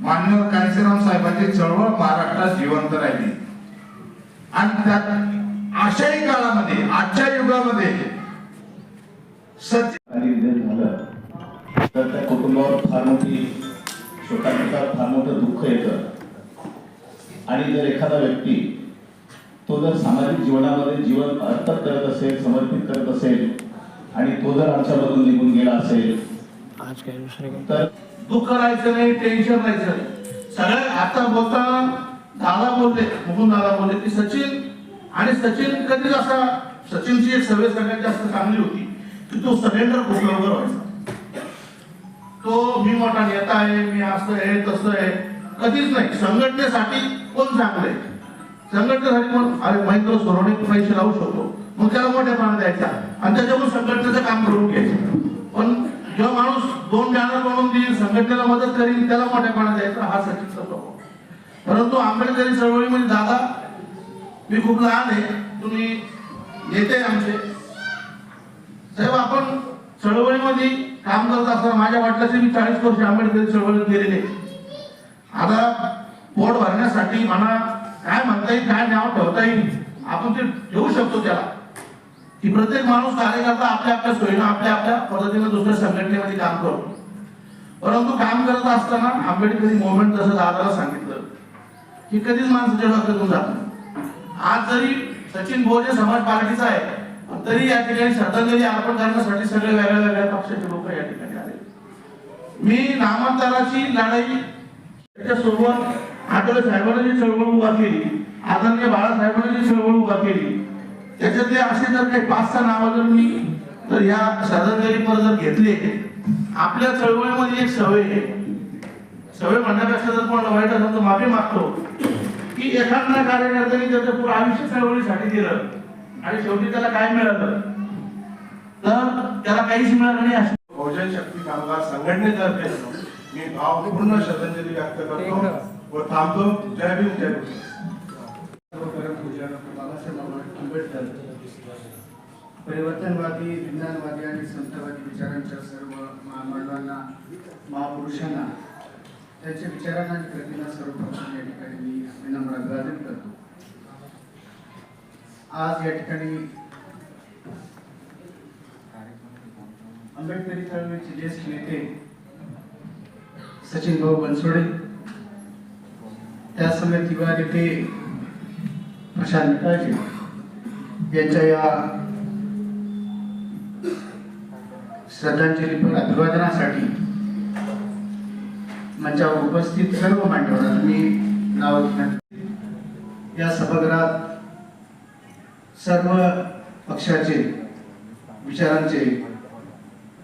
मान्यवर कांशीराम साहेबांची चळवळ महाराष्ट्रात जिवंत राहिली. आणि त्यात अशाही काळामध्ये आजच्या युगामध्ये तर त्या कुटुंबावर फार मोठी शोकांतिका फार मोठं दुःख येतं. आणि जर एखादा व्यक्ती तो जर सामाजिक जीवनामध्ये जीवन अर्पण करत असेल समर्पित करत असेल आणि तो जर आमच्यामधून निघून गेला असेल तर दुःख राहायचं नाही टेन्शन राहायचं नाही. सगळ्यात आता बोलताना दादा बोलले मुकुंद दादा बोलले की सचिन आणि सचिन कधीच असा सचिनची एक सवय सगळ्यात जास्त चांगली होती की तो सरेंडर खूप लवकर व्हायचा. तो मी मोठा नेता आहे मी असं आहे तसं आहे. कधीच नाही. संघटनेसाठी कोण चांगलं आहे? संघटनेसाठी कोण? अरे महेंद्र सोरोने पैसे लावू शकतो. मग त्याला मोठेपणा द्यायचा. आणि त्याच्याकडून संघटनेचं काम करून घ्यायचं. पण जेव्हा माणूस दोन बॅनर बनवून देईल संघटनेला मदत करील त्याला मोठ्यापणा द्यायचा हा सचिनचा स्वभाव परंतु आंबेडकरी चळवळीमध्ये दादा मी खूप लहान आहे तुम्ही नेते आमचे. साहेब आपण चळवळीमध्ये काम करत असताना माझ्या वाटल्याचे मी चाळीस वर्ष आंबेडकरी चळवळीत गेलेले आता पोट भरण्यासाठी म्हणा काय म्हणता येईल काय नाव ठेवता येईल आपण ते ठेवू शकतो त्याला. की प्रत्येक माणूस कार्यकर्ता आपल्या आपल्या सोयीनं आपल्या आपल्या पद्धतीने दुसऱ्या संघटनेमध्ये काम करतो परंतु काम करत असताना आंबेडकरी मुवमेंट जसं दादाला सांगितलं. की कधीच माणसाच्या डोक्यातून जात आज जरी सचिन भोजे समाज पार्टीचा आहे तरी या ठिकाणी श्रद्धांजली अर्पण करण्यासाठी सगळे वेगळ्या वेगळ्या पक्षाचे लोक या ठिकाणी आले. मी नामांतराची लढाई त्याच्यासोबत आठवले साहेबांनी जी चळवळ उभा केली आदरणीय बाळासाहेबांनी जी चळवळ उभा केली त्याच्यातले असे जर काही पाच सहा नावं जर मी तर या श्रद्धांजली पर जर घेतले आपल्या चळवळीमध्ये एक सवय आहे. सवय म्हणण्यापेक्षा जर कोणाला वाईट असेल तर माफी मागतो. की एखाद्या कार्यकर्त्याने त्याचं पूर्ण आयुष्य चळवळीसाठी दिलं आणि शेवटी त्याला काय मिळालं? तर त्याला काहीच मिळालं नाही अशी. बहुजन शक्ती कामगार संघटनेतर्फे मी भावपूर्ण श्रद्धांजली व्यक्त करतो व थांबतो. जय भीम जय भीम. आंबेडकर परिवर्तनवादी विज्ञानवादी आणि संतवादी सर्व महामानवांना महापुरुषांना कृतींना सर्वप्रथम विनम्र अभिवादन आज आंबेडकरी ज्येष्ठ नेते सचिन भाऊ बनसोडे त्यासमोर युवा नेते प्रशांत काळजे यांच्या या श्रद्धांजलीपर अभिवादनासाठी मंचावर उपस्थित सर्व मांडवांना मी नाव या सभागृहात सर्व पक्षाचे विचारांचे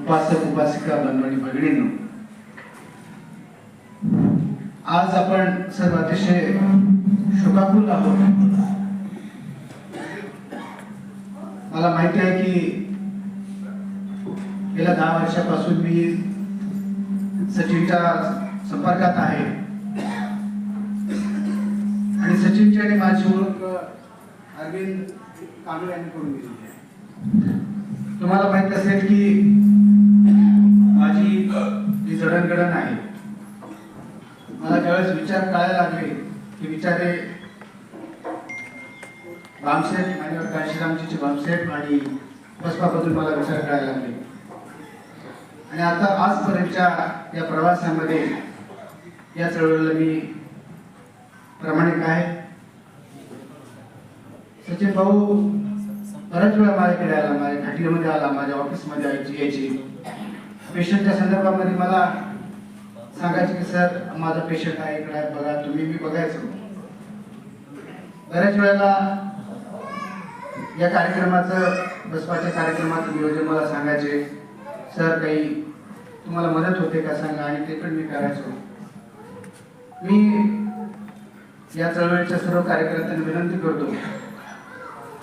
उपासक उपासिका बनवणी भगिनींनो आज आपण सर्व अतिशय शोकाकुल आहोत. मला माहिती आहे की गेल्या दहा वर्षापासून मी सचिनच्या संपर्कात आहे. आणि सचिनची आणि माझी ओळख अरविंद कांबळे यांनी करून दिली आहे. तुम्हाला माहीत असेल की माझी जी जडणघडण आहे मला ज्यावेळेस विचार कळायला लागले की विचारे बामसेट आणि काशीरामजीचे बामसेट आणि बसपाबद्दल मला विचार करायला लागले. आणि आता आजपर्यंतच्या या प्रवासामध्ये या चळवळीला मी प्रामाणिक आहे. सचिन भाऊ बऱ्याच वेळा माझ्याकडे आला माझ्या खटलीमध्ये आला माझ्या ऑफिसमध्ये यायची यायची पेशंटच्या संदर्भामध्ये मला सांगायचे की सर माझा पेशंट आहे इकडे बघा तुम्ही मी बघायचो. बऱ्याच वेळेला या कार्यक्रमाचं बसपाच्या कार्यक्रमाचं नियोजन मला सांगायचे. सर काही तुम्हाला मदत होते का सांगा आणि ते पण मी करायचो. मी या चळवळीच्या सर्व कार्यकर्त्यांना विनंती करतो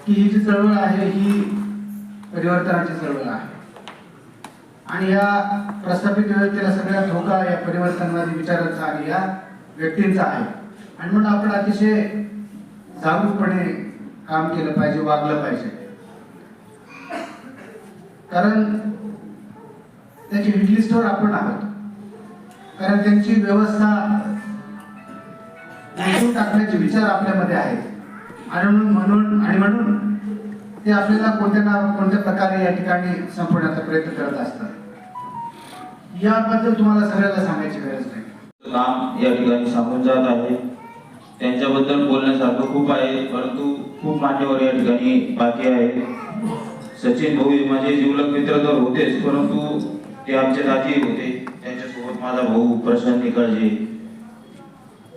की ही जी चळवळ आहे ही परिवर्तनाची चळवळ आहे. आणि या प्रस्थापित व्यवस्थेला सगळ्या धोका या परिवर्तनवादी विचारांचा आणि या व्यक्तींचा आहे. आणि म्हणून आपण अतिशय जागरूकपणे काम केलं पाहिजे वागलं पाहिजे. कारण त्याची हिटलिस्टवर आपण आहोत. कारण त्यांची व्यवस्था टाकण्याचे विचार आपल्यामध्ये आहेत. आणि म्हणून म्हणून आणि म्हणून ते आपल्याला कोणत्या ना कोणत्या प्रकारे या ठिकाणी संपवण्याचा प्रयत्न करत असतात. याबद्दल तुम्हाला सगळ्याला सांगायची गरज नाही. काम या ठिकाणी सांगून जात आहे. त्यांच्याबद्दल बोलण्यासारखं खूप आहे परंतु खूप मान्यवर या ठिकाणी बाकी आहेत सचिन भाऊ हे माझे जीवलग मित्र तर होतेच परंतु ते आमचे दाजी होते. त्यांच्यासोबत माझा भाऊ प्रशांत निकाळजे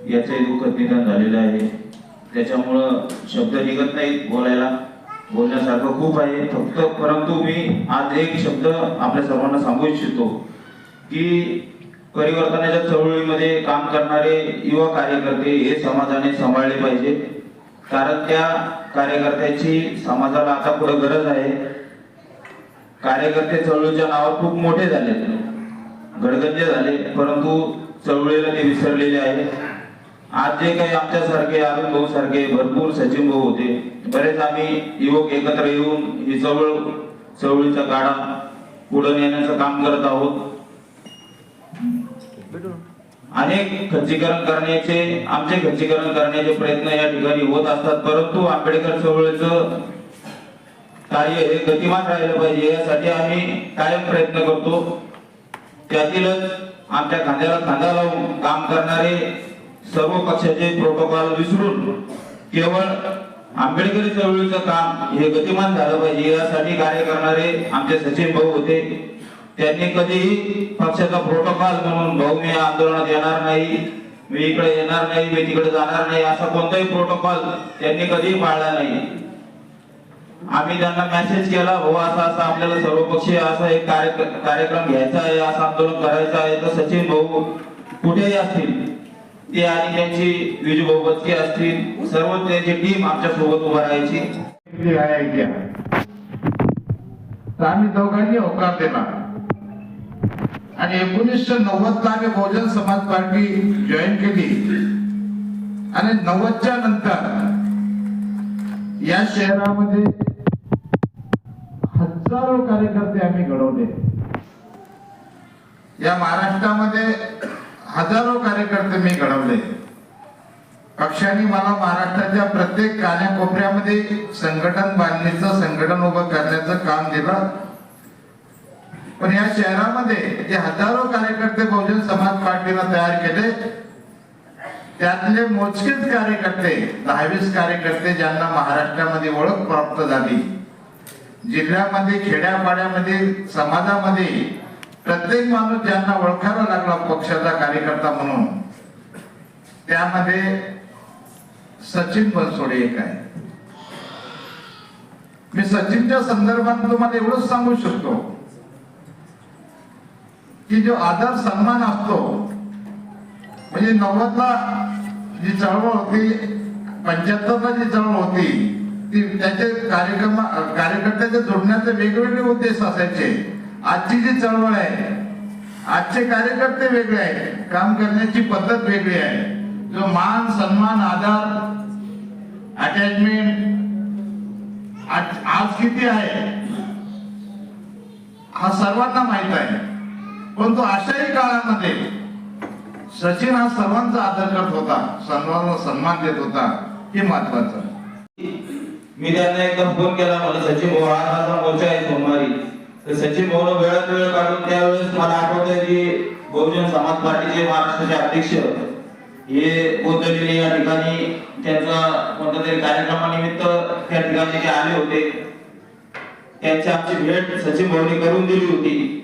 याचंही दुःखद निधन झालेलं आहे. त्याच्यामुळं शब्द निघत नाहीत बोलायला. बोलण्यासारखं खूप आहे फक्त परंतु मी आज एक शब्द आपल्या सर्वांना सांगू इच्छितो की परिवर्तनाच्या चळवळीमध्ये काम करणारे युवा कार्यकर्ते हे समाजाने सांभाळले पाहिजे. कारण त्या कार्यकर्त्याची समाजाला आता पुढे गरज आहे. कार्यकर्ते चळवळीच्या नावावर खूप मोठे झाले. गडगंजे झाले परंतु चळवळीला ते विसरलेले आहे. आज जे काही आमच्यासारखे अरुण भाऊ सारखे भरपूर सचिन भाऊ होते. बरेच आम्ही युवक एकत्र येऊन ही चळवळ चळवळीचा गाडा पुढे नेण्याचं काम करत आहोत. अनेक खच्चीकरण करण्याचे आमचे खच्चीकरण करण्याचे प्रयत्न या ठिकाणी होत असतात. परंतु आंबेडकर चळवळीचं कार्य हे गतिमान राहिलं पाहिजे यासाठी आम्ही कायम प्रयत्न करतो. त्यातीलच आमच्या खांद्याला खांदा लावून काम करणारे सर्व पक्षाचे प्रोटोकॉल विसरून केवळ आंबेडकरी चळवळीचं काम हे गतिमान झालं पाहिजे यासाठी कार्य करणारे आमचे सचिन भाऊ होते. त्यांनी कधीही पक्षाचा प्रोटोकॉल म्हणून भाऊ मी आंदोलनात येणार नाही मी इकडे येणार नाही मी तिकडे जाणार नाही असा कोणताही प्रोटोकॉल त्यांनी कधीही पाळला नाही. आम्ही त्यांना मेसेज केला हो असा असा आपल्याला सर्वपक्षीय असा एक कार्य- कार्यक्रम घ्यायचा आहे असं आंदोलन करायचं आहे तर सचिन भाऊ कुठेही असतील ते आणि त्यांची विजूभाऊ बचके असतील सर्व त्यांची टीम आमच्यासोबत उभा राहायची. तर आम्ही दोघांनी होकार देणार. आणि एकोणीसशे नव्वद ला आम्ही बहुजन समाज पार्टी जॉईन केली. आणि नव्वदच्या नंतर या शहरामध्ये हजारो कार्यकर्ते आम्ही घडवले. या महाराष्ट्रामध्ये हजारो कार्यकर्ते मी घडवले. पक्षाने मला महाराष्ट्राच्या प्रत्येक कान्याकोपऱ्यामध्ये संघटन बांधणीचं संघटन उभं करण्याचं काम दिलं. पण या शहरामध्ये जे हजारो कार्यकर्ते बहुजन समाज पार्टीनं तयार केले त्यातले मोजकेच कार्यकर्ते दहावीस कार्यकर्ते ज्यांना महाराष्ट्रामध्ये ओळख प्राप्त झाली. जिल्ह्यामध्ये खेड्यापाड्यामध्ये समाजामध्ये प्रत्येक माणूस ज्यांना ओळखायला लागला पक्षाचा कार्यकर्ता म्हणून त्यामध्ये सचिन बनसोडे एक आहे. मी सचिनच्या संदर्भात तुम्हाला एवढंच सांगू शकतो. की जो आदर सन्मान असतो म्हणजे नव्वदला जी चळवळ होती पंच्याहत्तरला जी चळवळ होती ती त्याचे कार्यक्रम कार्यकर्त्याचे जोडण्याचे वेगवेगळे उद्देश असायचे. आजची जी चळवळ आहे आजचे कार्यकर्ते वेगळे आहेत काम करण्याची पद्धत वेगळी आहे. जो मान सन्मान आधार अटॅचमेंट आज आज किती आहे हा सर्वांना माहीत आहे. परंतु अशाही काळामध्ये सचिन हा सर्वांचा आदर करत होता सर्वांना सन्मान देत होता हे महत्वाचं मी त्यांना एकदा फोन केला मला सचिन भाऊ आज माझा मोर्चा आहे सोमवारी. तर सचिन भाऊ वेळात वेळ काढून त्यावेळेस मला आठवत आहे की बहुजन समाज पार्टीचे महाराष्ट्राचे अध्यक्ष हे कोथळलेले या ठिकाणी त्यांचा कोणत्या तरी कार्यक्रमानिमित्त त्या ठिकाणी जे आले होते त्यांची आमची भेट सचिन भाऊनी करून दिली होती.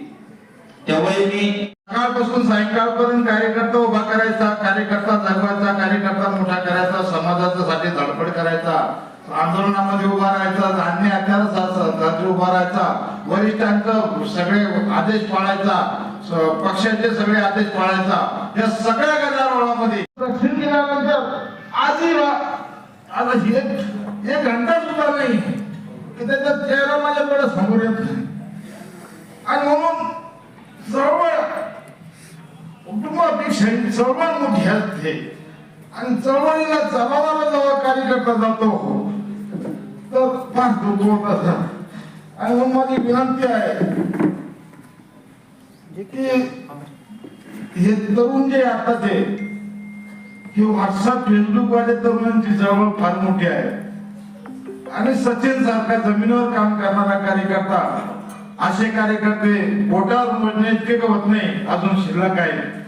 तेव्हाही मी सकाळपासून सायंकाळपर्यंत कार्यकर्ता उभा करायचा कार्यकर्ता जगवायचा कार्यकर्ता मोठा करायचा समाजाचा साठी धडपड करायचा आंदोलनामध्ये उभा राहायचा धान्य हत्यारासाठी उभा राहायचा वरिष्ठांचा सगळे आदेश पाळायचा पक्षाचे सगळे आदेश पाळायचा या सगळ्या गदारोळामध्ये. दक्षिण दिल्यानंतर आजही आज हे एक घंटा सुद्धा नाही. की त्याचा चेहरा माझ्याकडे समोर येत नाही. आणि म्हणून चळवळ. कुटुंबापेक्षा ही चळवळ मोठी असते. आणि चळवळीला चालवणारा जेव्हा कार्यकर्ता जातो तर फार दुःख होत आणि मग माझी विनंती आहे की हे तरुण जे आताचे हे व्हॉट्सअप फेसबुक वाले तरुणांची चळवळ फार मोठी आहे. आणि सचिन सारखा जमिनीवर काम करणारा कार्यकर्ता असे कार्यकर्ते पोटावर मोजणे म्हणजे इतके होत नाही. अजून शिल्लक आहे.